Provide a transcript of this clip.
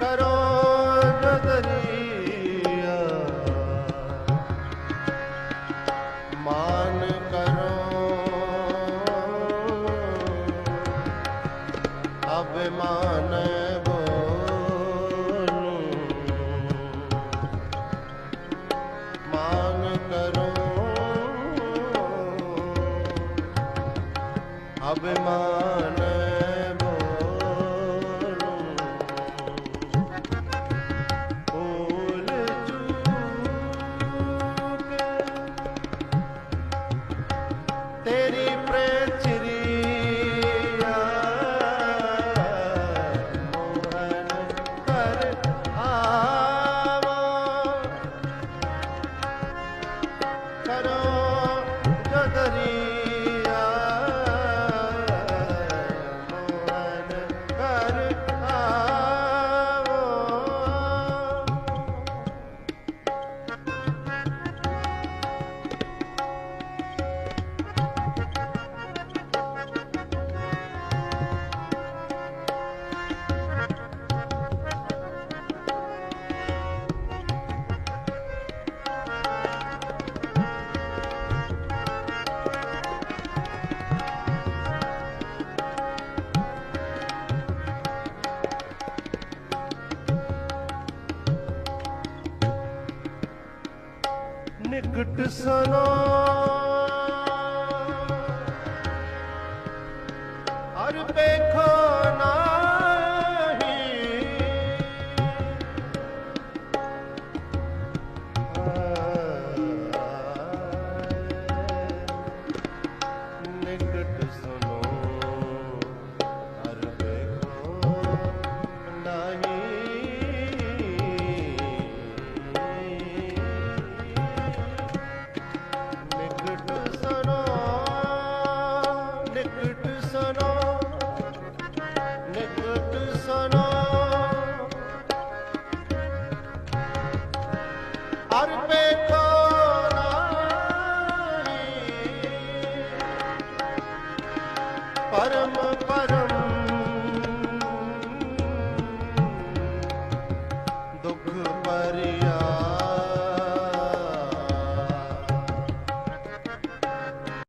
ਕਰੋ ਨਦਰੀਆ ਮਾਨ ਕਰੋ। ਅਭਿਮਾਨ ਬੋਲੂ। ਮਾਨ ਕਰੋ। ਅਭਿਮਾਨ Ta-da! ਨਿਕਟ ਸਨਾ। ਅਰ ਬੇਖਾਨਾ ਨਿਕਟ ਸਨਾ ਨਿਕਟ ਸਨਾ। ਅਰਪੇ